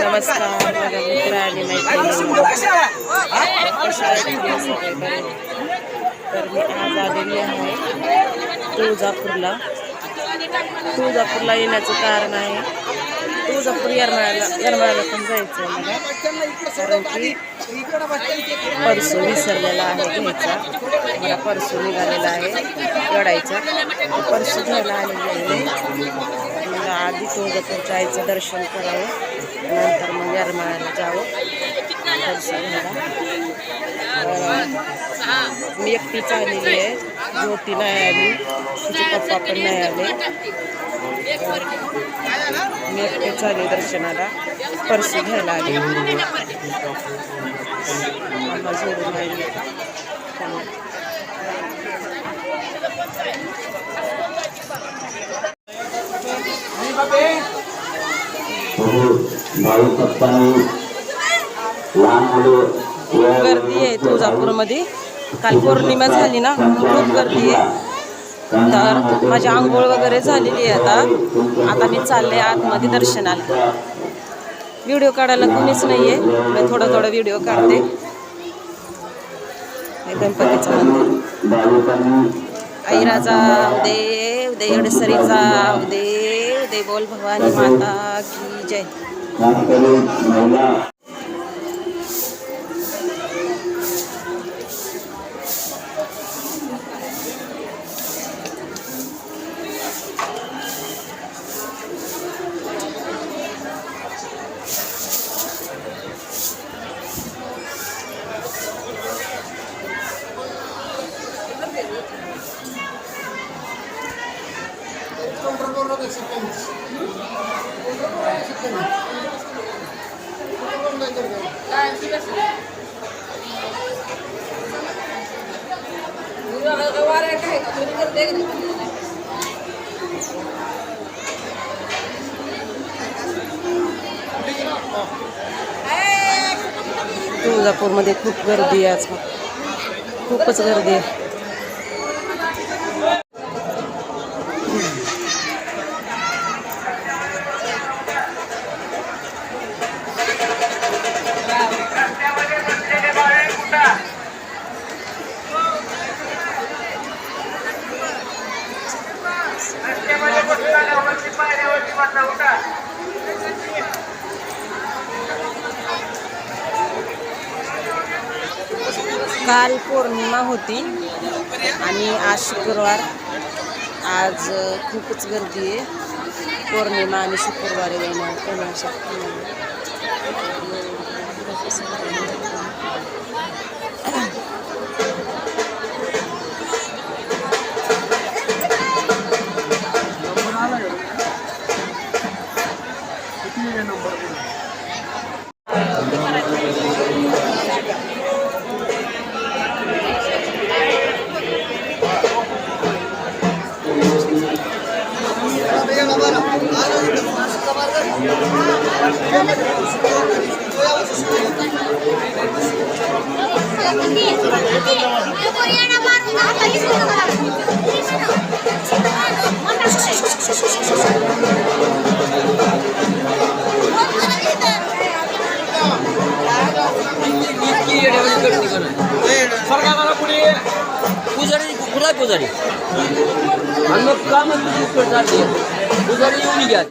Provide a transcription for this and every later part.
नमस्कार. माझ्या मित्र कशा तर मी आज आलेली आहे तुळजापूरला तुळजापूरला येण्याचं कारण आहे तुळजापूर येरमाळ्याला येरमाळ्याला पण जायचं आहे मला. कारण की परसू विसरलेला आहे घ्यायचा. मला परसू निघालेला आहे गडायचा परसू घ्यायला आलेली आहे. मला आधी तुळजापूर जायचं दर्शन करावं. नंतर मग येरमाळ्याला जावं. परसू घ्यायला. मी एकटीच आलेली आहे. ज्योती नाही आली तिचे पप्पा पण नाही आले. मी एकटेच आले. दर्शनाला परसू घ्यायला आले खूप गर्दी आहे तुळजापूरमध्ये. काल पौर्णिमा झाली ना खूप गर्दी आहे. तर माझी आंघोळ वगैरे झालेली आहे आता. आता मी चालले आतमध्ये दर्शनाला. व्हिडिओ काढायला कोणीच नाही आहे मी थोडं थोडं व्हिडिओ काढते. हे गणपतीचं मंदिर. ऐराजा देव उदे देव दे बोल भवानी माता की जय. तुळजापूरमध्ये खूप गर्दी आहे आज. खूपच गर्दी आहे. काल पौर्णिमा होती आणि आज शुक्रवार. आज खूपच गर्दी आहे. पौर्णिमा आणि शुक्रवारी येणार येण्यासाठी पुजारी कुठला पुजारी आणि मग का मग पुजारी येऊन घ्या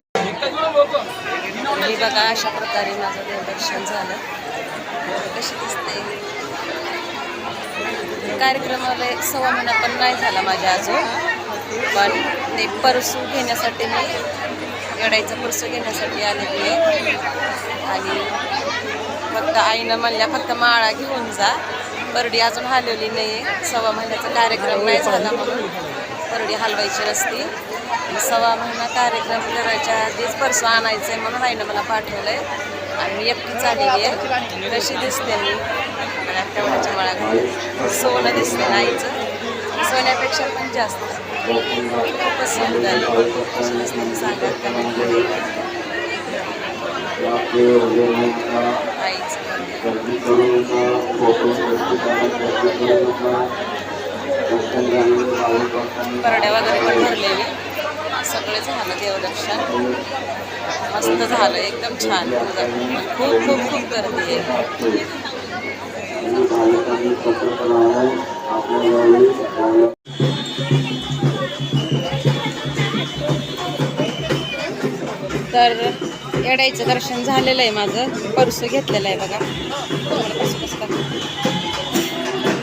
हे बघा अशा प्रकारे माझं देवदर्शन झालं. कशी दिसते? कार्यक्रमाला सव्वा महिना पण नाही झाला माझ्या अजून. पण ते परसू घेण्यासाठी मी गडायचं परसू घेण्यासाठी आलेली आहे. आणि फक्त आईनं म्हणल्या फक्त माळा घेऊन जा. परडी अजून हलवली नाही आहे सव्वा महिन्याचा कार्यक्रम नाही झाला म्हणून. परडी हलवायची नसती सव्वा महिना कार्यक्रम करायच्या आधीच परसू आणायचं आहे म्हणून आईनं मला पाठवलं आहे आणि मी एकटीच आलेली आहे. कशी दिसते मी? आणि आठवड्याच्या माळा सोनं दिसते ना आईचं. सोन्यापेक्षा पण जास्त. खूपच सुंदर आहे. कशी दिसते मी सांगा आईचं. परड्या वगैरे पण भरलेले. सगळे झालं देवदर्शन. मस्त झालं एकदम छान. खूप खूप खूप गर्दी आहे. तर येडायचं दर्शन झालेलं आहे माझं. परसू घेतलेलं आहे बघा. कसं कसं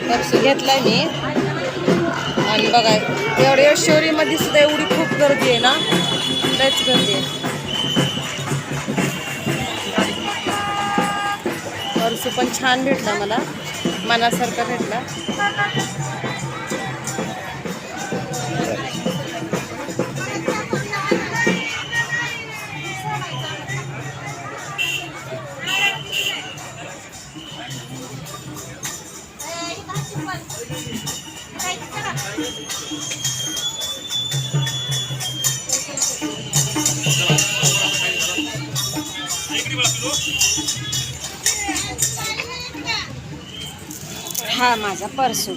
परसू घेतला मी. आणि बघा एवढ्या शहरीमध्ये सुद्धा एवढी खूप गर्दी आहे ना? लयच गर्दी आहे. पण छान भेटला मला. मनासारखा भेटला. हा माझा परसू.